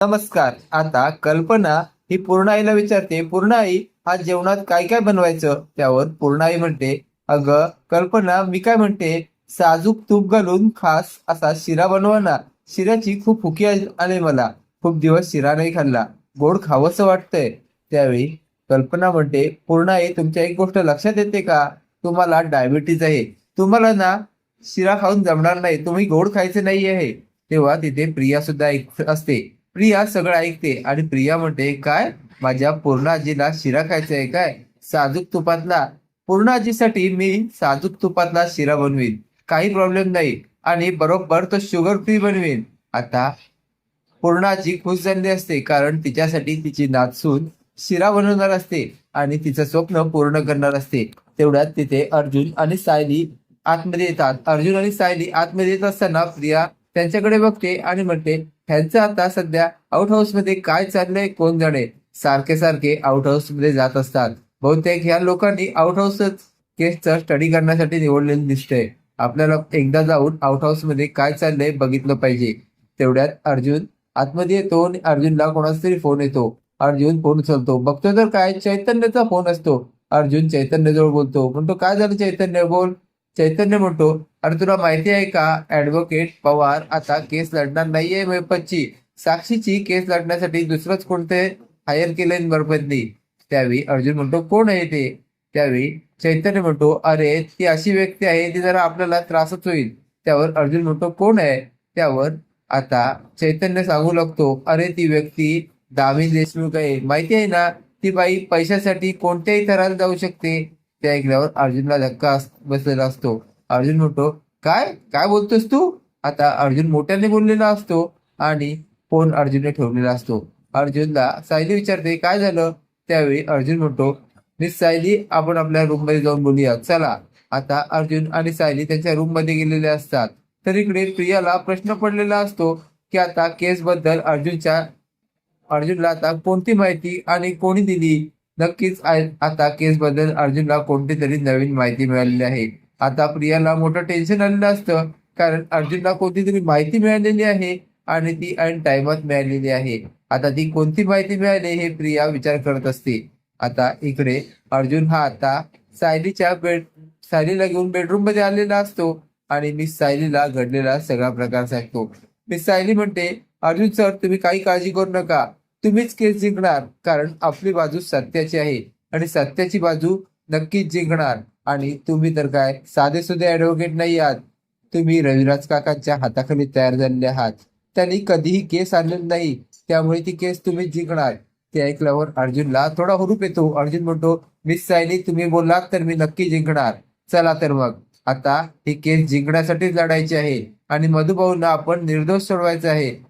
नमस्कार. आता कल्पना ही पूर्णाईला विचारते. पूर्णाई आज जेवणात काय काय बनवायचं? त्यावर पूर्णाई म्हणते अगं कल्पना मी काय म्हणते? साजूक तूप घालून खास असा शिरा बनवा ना शिऱ्याची खूप हुकी आले मला. खूप दिवस शिरा नाही खाल्ला. गोड खावंसं वाटतंय. त्यावेळी कल्पना म्हणते पूर्णाई तुमच्या एक गोष्ट लक्षात येते का? तुम्हाला डायबिटीज आहे. तुम्हाला ना शिरा खाऊन जमणार नाही. तुम्ही गोड खायचे नाही आहे तेव्हा तिथे प्रिया सुद्धा ऐक असते. प्रिया सगळं ऐकते. आणि प्रिया म्हणते काय? माझ्या पूर्ण आजीला शिरा खायचा आहे काय? साजूक तुपातला. पूर्ण आजीसाठी मी साजूक तुपातला शिरा बनवीन. काही प्रॉब्लेम नाही. आणि बरोबर तो शुगर फ्री बनवीन. आता पूर्ण आजी खुश झालेली असते कारण तिच्यासाठी तिची नाचून शिरा बनवणार असते आणि तिचं स्वप्न पूर्ण करणार असते. तेवढ्यात तिथे अर्जुन आणि सायली आतमध्ये येतात. अर्जुन आणि सायली आतमध्ये येत असताना प्रिया त्यांच्याकडे बघते आणि म्हणते ह्यांचं आता सध्या आउट हाऊसमध्ये काय चाललंय? कोण जाणे? सारखे सारखे आउट हाऊसमध्ये जात असतात. बहुतेक ह्या लोकांनी आउट हाऊस केसचा स्टडी करण्यासाठी निवडलेलं दिसतंय. आपल्याला एकदा जाऊन आउट हाऊसमध्ये काय चाललंय बघितलं पाहिजे. तेवढ्यात अर्जुन आतमध्ये येतो आणि अर्जुनला कोणाचा तरी फोन येतो. अर्जुन फोन उचलतो. बघतो तर काय? चैतन्याचा फोन असतो. अर्जुन चैतन्यजवळ बोलतो. म्हणतो काय झालं चैतन्य? बोल. चैतन्य म्हणतो अरे तुला माहिती आहे का ऍडव्होकेट पवार आता केस लढणार नाहीये मेपतची साक्षीची केस लढण्यासाठी दुसरंच कोणते हायर केलंय बरपतनी त्यावेळी अर्जुन म्हणतो कोण आहे ते? त्यावेळी चैतन्य म्हणतो अरे ती अशी व्यक्ती आहे ती जरा आपल्याला त्रासच होईल. त्यावर अर्जुन म्हणतो कोण आहे? त्यावर आता चैतन्य सांगू लागतो अरे ती व्यक्ती दामिन देशमुख आहे. माहिती आहे ना ती बाई पैशासाठी कोणत्याही थराला जाऊ शकते. ते ऐकल्यावर अर्जुनला धक्का बसलेला असतो. अर्जुन म्हणतो काय? काय बोलतोस तू? आता अर्जुन मोठ्याने बोललेला असतो आणि फोन अर्जुनने ठेवलेला असतो. अर्जुनला सायली विचारते काय झालं? त्यावेळी अर्जुन म्हणतो मिस सायली आपण आपल्या रूममध्ये जाऊन बोलूया चला. आता अर्जुन आणि सायली त्यांच्या रूममध्ये गेलेले असतात. तर इकडे प्रियाला प्रश्न पडलेला असतो की आता केस बद्दल अर्जुनच्या अर्जुनला आता कोणती माहिती आणि कोणी दिली? नक्कीच आता केस बद्दल अर्जुनला कोणती तरी नवीन माहिती मिळालेली आहे. आता प्रियाला मोठं टेन्शन आलेलं असतं कारण अर्जुनला कोणती तरी माहिती मिळालेली आहे आणि ती ऐन टाइमात मिळालेली आहे. आता ती कोणती माहिती मिळाली हे प्रिया विचार करत असते. आता इकडे अर्जुन हा आता सायलीच्या बेड सायलीला घेऊन बेडरूममध्ये आलेला असतो आणि मी सायलीला घडलेला सगळा प्रकार सांगतो. मी सायली म्हणते अर्जुन सर तुम्ही काही काळजी करू नका. तुम्हीच केस जिंकणार. कारण आपली बाजू सत्याची आहे. आणि सत्याची बाजू नक्कीच जिंकणार. आणि तुम्ही तर काय साधे सुधे ऍडव्होकेट नाही आहात. तुम्ही रविराज काकांच्या हाताखाली तयार झालेले आहात. त्यांनी कधीही केस आणलेली नाही. त्यामुळे ती केस तुम्ही जिंकणार. ते ऐकल्यावर अर्जुनला थोडा हुरूप येतो. अर्जुन म्हणतो मिस सायली तुम्ही बोललात तर मी नक्की जिंकणार. चला तर मग. आता ही केस जिंकण्यासाठीच लढायची आहे. आणि मधुभाऊंना आपण निर्दोष सोडवायचं आहे.